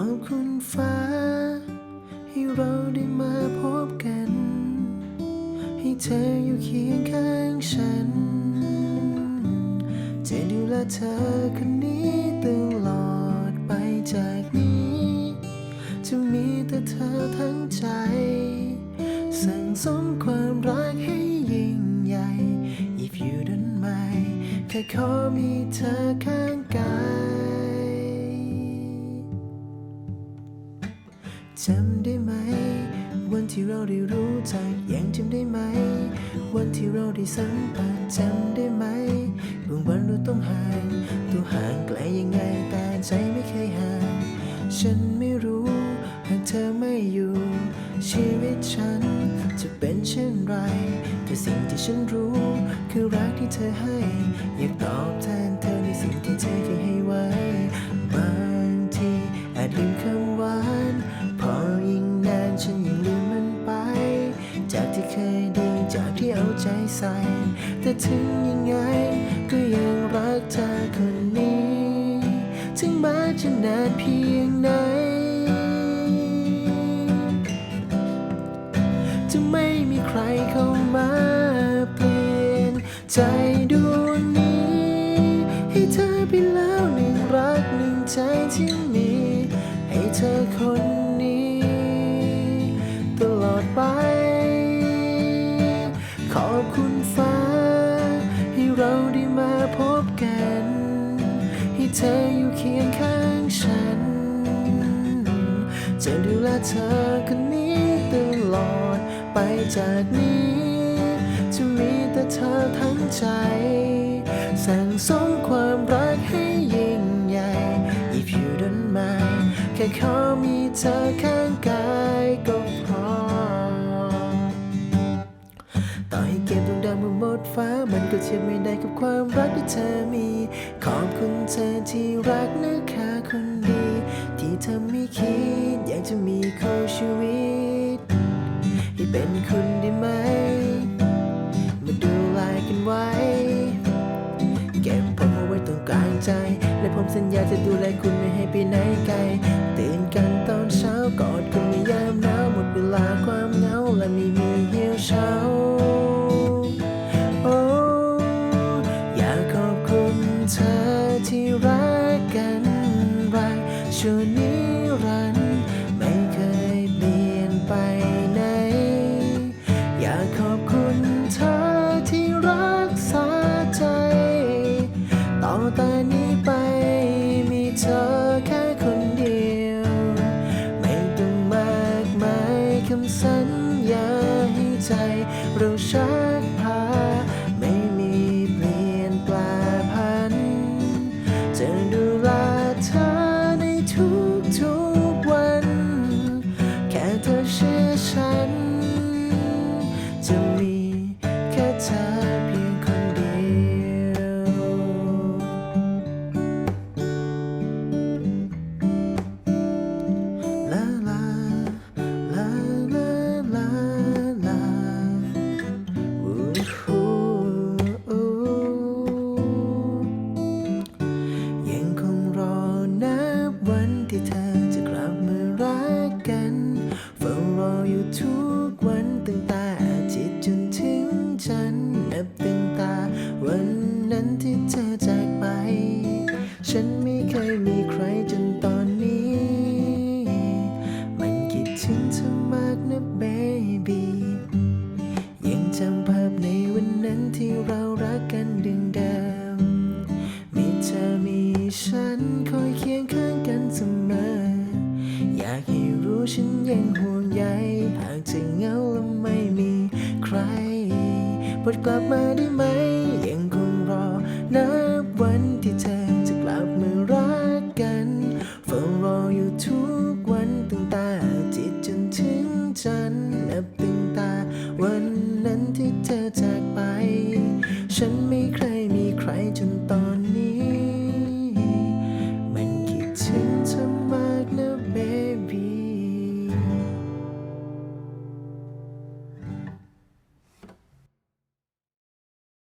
อบคุณฟ้า ให้เราได้มาพบกัน ให้เธออยู่เคียงข้างฉัน จะดูแลเธอคนนี้ตลอดไปจากนี้ จะมีแต่เธอทั้งใจ สั่งสมความรักให้ยิ่งใหญ่ If you don't mind แค่ขอมีเธอข้างกาย จำได้ไหม วันที่เราได้รู้จักยังจำได้ไหม วันที่เราได้สัมผัสจำได้ไหมบางวันเราต้องห่างตัวห่างไกลยังไงแต่ใจไม่เคยห่าง ฉันไม่รู้หากเธอไม่อยู่ ชีวิตฉันจะเป็นเช่นไร แต่สิ่งที่ฉันรู้ คือรักที่เธอให้ อยากตอบแทนเธอในสิ่งที่เธอเคยให้ไว้ ถึงยังไง ก็ยังรักเธอคนนี้ ถึงแม้จะนานเพียงไหน จะไม่มีใครเข้ามาเปลี่ยนใจดวงนี้ ให้เธอไปแล้วหนึ่งรักหนึ่งใจที่มี ให้เธอคนนี้ ตลอดไป ขอบคุณฟ้า เราได้มาพบกัน ให้เธออยู่เคียงข้างฉัน จะดูแลเธอคนนี้ตลอดไปจากนี้ จะมีแต่เธอทั้งใจ สั่งสมความรักให้ยิ่งใหญ่ If you don't mind แค่ขอมีเธอข้างกายก็พอต่อให้เก็บดวงดาวมาหมดฟ้ามัน ก็เทียบไม่ได้กับความรักที่เธอมี ขอบคุณเธอที่รักนะคะคนดี ที่เธอไม่คิด อยากจะมีคู่ชีวิต ให้เป็นคุณได้ไหม มาดูแลกันไว้ เก็บผมเอาไว้ตรงกลางใจ และผมสัญญาจะดูแลคุณไม่ให้ไปไหนไกล ตื่นกัน กันรักชั่วนิรันดร์ไม่เคยเปลี่ยนไปไหน อยากขอบคุณเธอที่รักษาใจ ต่อแต่นี้ไปมีเธอแค่คนเดียว ไม่ต้องมากมายคำสัญญาให้ใจเราชักพาไม่มีเปลี่ยนแปลพันจะ อยู่ทุกวันตั้งแต่อาทิตย์จนถึงจันนับตั้งแต่วันนั้นที่เธอจากไป ฉันไม่เคยมีใครจนตอนนี้ มันคิดถึงเธอมากนะเบบียังจำภาพในวันนั้นที่เรารักกัน ฉันยังห่วงใยหากจะเหงาและไม่มีใครปลดกลับมาได้ไหม ยังคงรอนับวันที่เธอจะกลับมารักกันเฝ้ารออยู่ทุกวันตั้งแต่จิตจนถึงจันทร์นับตั้งแต่วันนั้นที่เธอจากไป ฉันไม่เคยมีใครจนต